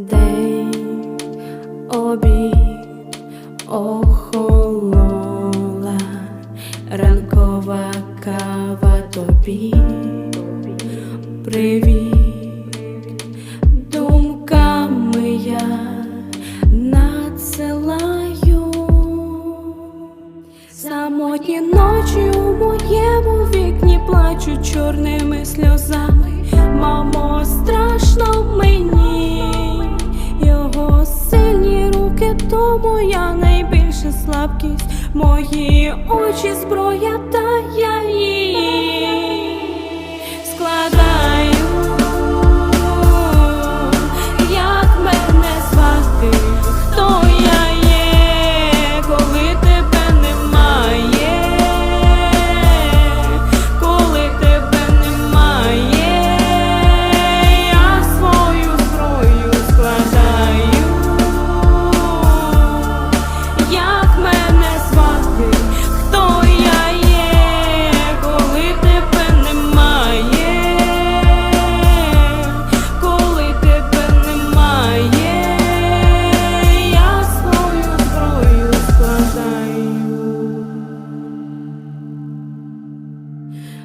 День обід охолола, ранкова кава тобі. Привіт, думками я надсилаю. Самотні ночі у моєму вікні плачуть чорними сльозами. Руки, то моя найбільша слабкість, мої очі зброя, та я її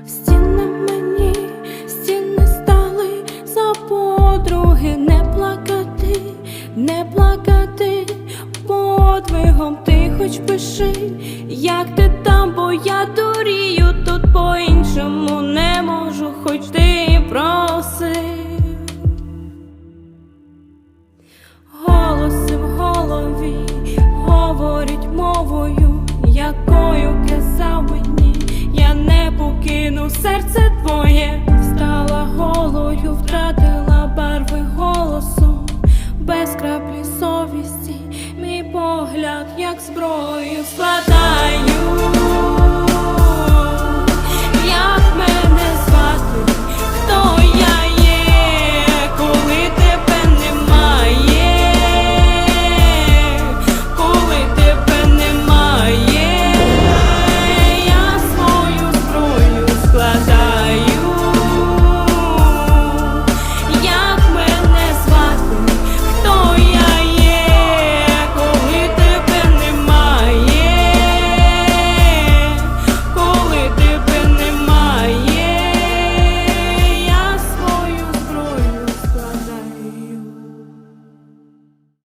Стіни мені, стіни стали за подруги, не плакати, не плакати подвигом ти хоч пиши, як ти там, бо я дурію, серце твоє,